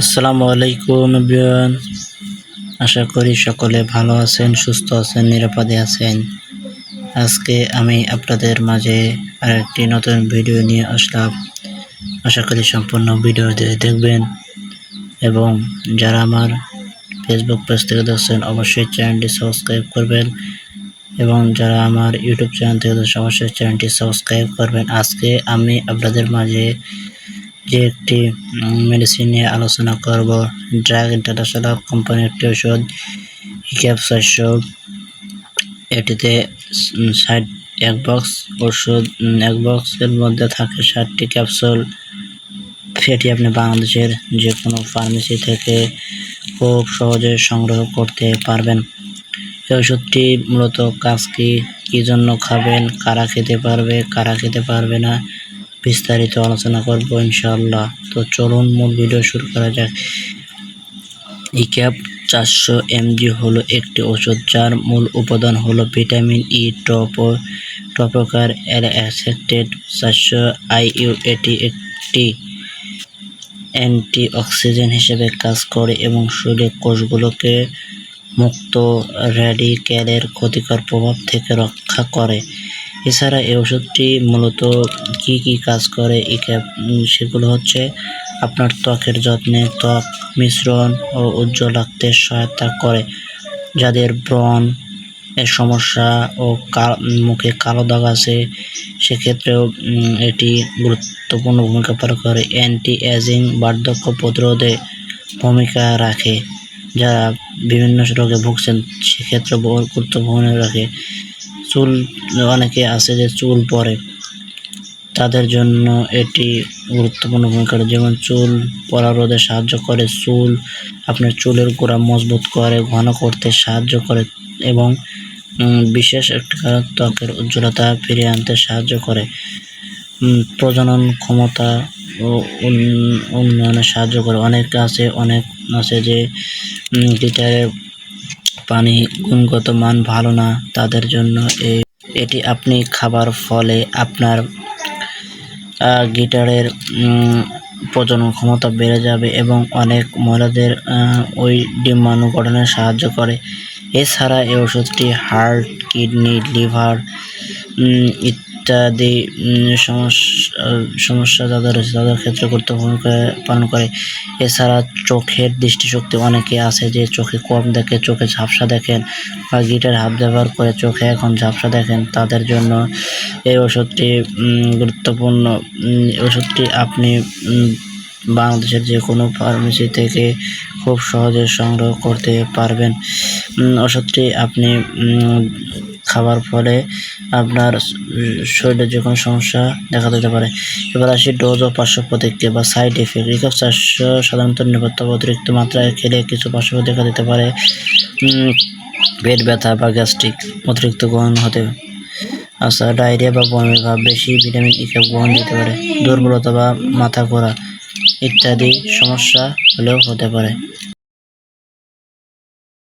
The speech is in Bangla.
আসসালামু আলাইকুম, এভরিওয়ান। আশা করি সকলে ভালো আছেন, সুস্থ আছেন, নিরাপদে আছেন। আজকে আমি আপনাদের মাঝে আরেকটি নতুন ভিডিও নিয়ে আসলাম। আশা করি সম্পূর্ণ ভিডিও দেখবেন এবং যারা আমার ফেসবুক পেজ থেকে দেখছেন, অবশ্যই চ্যানেলটি সাবস্ক্রাইব করবেন এবং যারা আমার ইউটিউব চ্যানেল থেকে দেখছেন, অবশ্যই চ্যানেলটি সাবস্ক্রাইব করবেন। আজকে আমি আপনাদের মাঝে যে একটি মেডিসিন নিয়ে আলোচনা করব। ড্রাগ ইন্টারন্যাশনাল কোম্পানির একটি ওষুধ ক্যাপ চারশো এটিতে ষাট, এক বক্স ওষুধ এক বক্সের মধ্যে থাকে ষাটটি ক্যাপসুল সেটি আপনি বাংলাদেশের যে কোনো ফার্মেসি থেকে খুব সহজে সংগ্রহ করতে পারবেন। এই ওষুধটি মূলত কাজ কি, কী জন্য খাবেন, কারা খেতে পারবে, কারা খেতে পারবে না বিস্তারিত আলোচনা করব ইনশাআল্লাহ। তো চলুন মূল ভিডিও শুরু করা যাক। ইক্যাপ চারশো এমজি হলো একটি ওষুধ যার মূল উপাদান হলো ভিটামিন ই, টপ, টপকার অ্যাসেক্টেড চারশো আইইউ এটি একটি অ্যান্টি অক্সিজেন হিসেবে কাজ করে এবং শরীরের কোষগুলোকে মুক্ত র্যাডিক্যালের ক্ষতিকর প্রভাব থেকে রক্ষা করে। এছাড়া এই ওষুধটি মূলত কি কি কাজ করে সেগুলো হচ্ছে আপনার ত্বকের যত্নে ত্বক মিশ্রণ ও উজ্জ্বল রাখতে সহায়তা করে, যাদের ব্রণ এর সমস্যা ও মুখে কালো দাগ আছে, সেক্ষেত্রেও এটি গুরুত্বপূর্ণ ভূমিকা পালন করে। অ্যান্টি এজিং বার্ধক্য প্রতিরোধে ভূমিকা রাখে। যারা বিভিন্ন রোগে ভুগছেন সেক্ষেত্রে বহু গুরুত্বপূর্ণ রাখে। চুল অনেকে আছে যে চুল পরে তাদের জন্য এটি গুরুত্বপূর্ণ ভূমিকা যেমন চুল পরা রোধে সাহায্য করে চুল আপনার চুলের গোড়া মজবুত করে ঘন করতে সাহায্য করে এবং বিশেষ একটি ত্বকের উজ্জ্বলতা ফিরিয়ে আনতে সাহায্য করে। প্রজনন ক্ষমতা ও উন্নয়নে সাহায্য করে। অনেক আছে অনেক আছে যে উম, গিটারের পানি গুণগত মান ভালো না, তাদের জন্য এই এটি আপনি খাবার ফলে আপনার গিটারের প্রজনন ক্ষমতা বেড়ে যাবে এবং অনেক মহিলাদের ওই ডিম্বাণু গঠনে সাহায্য করে। এছাড়া এই ওষুধটি হার্ট, কিডনি, লিভার ইত্যাদি সমস্যা সমস্যা যাদের রয়েছে, তাদের ক্ষেত্রে গুরুত্বপূর্ণ পালন করে। এছাড়া চোখের দৃষ্টিশক্তি অনেকে আছে যে চোখে কম দেখে, চোখে ঝাপসা দেখেন বা গিটার হাত ব্যবহার করে চোখে এখন ঝাপসা দেখেন, তাদের জন্য এই ওষুধটি গুরুত্বপূর্ণ। ওষুধটি আপনি বাংলাদেশের যে কোনো ফার্মেসি থেকে খুব সহজে সংগ্রহ করতে পারবেন। ওষুধটি আপনি খাবার ফলে আপনার শরীরে যে কোনো সমস্যা দেখা দিতে পারে। এবার আসি ডোজ ও পার্শ্ব প্রতিক্রিয়া বা সাইড এফেক্ট রিকাপ চারশো সাধারণত নিরাপত্তা অতিরিক্ত মাত্রায় খেলে কিছু পার্শ্ব দেখা দিতে পারে। পেট ব্যথা বা গ্যাস্ট্রিক অতিরিক্ত গ্রহণ হতে আচ্ছা ডায়রিয়া বা বমি ভাব বেশি ভিটামিন ই গ্রহণ দিতে পারে। দুর্বলতা বা মাথা ঘোরা ইত্যাদি সমস্যা হলেও হতে পারে।